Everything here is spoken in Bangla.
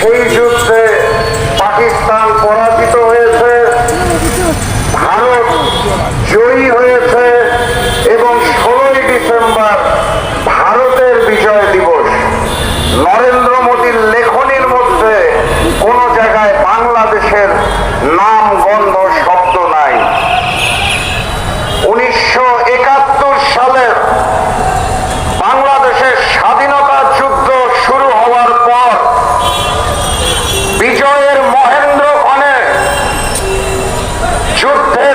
সেই যুদ্ধে পাকিস্তান পরাজিত হয়েছে, ভারত জয়ী হয়েছে এবং ষোলোই ডিসেম্বর ভারতের বিজয় দিবস। নরেন্দ্র মোদীর লেখনীর মধ্যে কোনো জায়গায় বাংলাদেশের নাম গন্ধ যুদ্ধে